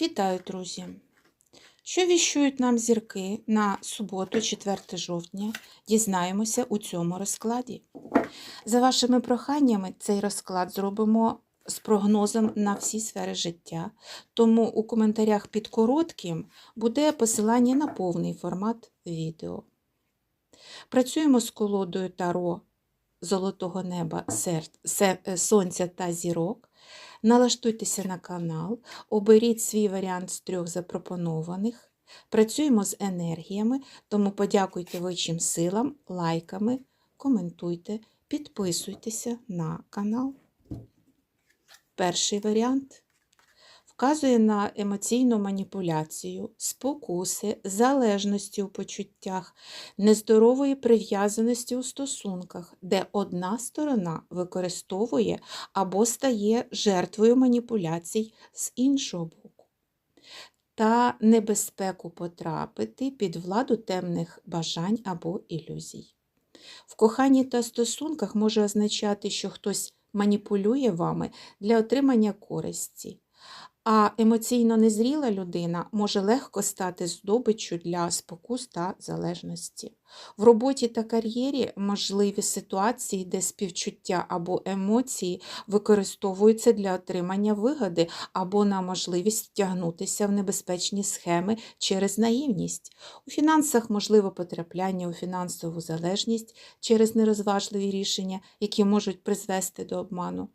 Вітаю, друзі! Що віщують нам зірки на суботу, 4 жовтня, дізнаємося у цьому розкладі. За вашими проханнями, цей розклад зробимо з прогнозом на всі сфери життя, тому у коментарях під коротким буде посилання на повний формат відео. Працюємо з колодою Таро Золотого неба, сонця та зірок. Налаштуйтеся на канал, оберіть свій варіант з трьох запропонованих. Працюємо з енергіями, тому подякуйте вищим силам, лайками, коментуйте, підписуйтеся на канал. Перший варіант вказує на емоційну маніпуляцію, спокуси, залежності у почуттях, нездорової прив'язаності у стосунках, де одна сторона використовує або стає жертвою маніпуляцій з іншого боку, та небезпеку потрапити під владу темних бажань або ілюзій. В коханні та стосунках може означати, що хтось маніпулює вами для отримання користі. А емоційно незріла людина може легко стати здобиччю для спокус та залежності. В роботі та кар'єрі можливі ситуації, де співчуття або емоції використовуються для отримання вигоди або на можливість втягнутися в небезпечні схеми через наївність. У фінансах можливо потрапляння у фінансову залежність через нерозважливі рішення, які можуть призвести до обману.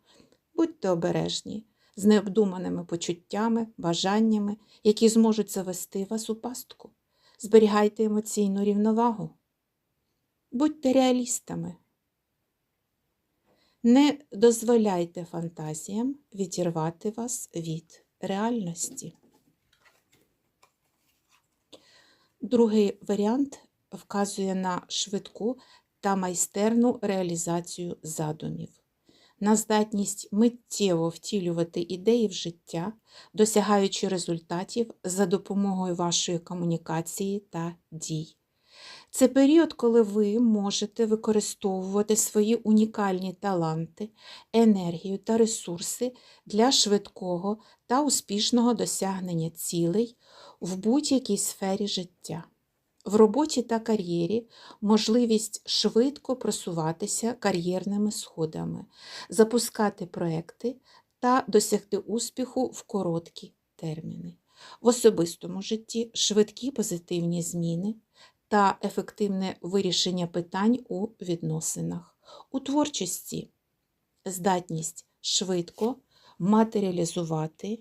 Будьте обережні з необдуманими почуттями, бажаннями, які зможуть завести вас у пастку. Зберігайте емоційну рівновагу. Будьте реалістами. Не дозволяйте фантазіям відірвати вас від реальності. Другий варіант вказує на швидку та майстерну реалізацію задумів на здатність миттєво втілювати ідеї в життя, досягаючи результатів за допомогою вашої комунікації та дій. Це період, коли ви можете використовувати свої унікальні таланти, енергію та ресурси для швидкого та успішного досягнення цілей в будь-якій сфері життя. В роботі та кар'єрі можливість швидко просуватися кар'єрними сходами, запускати проекти та досягти успіху в короткі терміни. В особистому житті швидкі позитивні зміни та ефективне вирішення питань у відносинах. У творчості здатність швидко матеріалізувати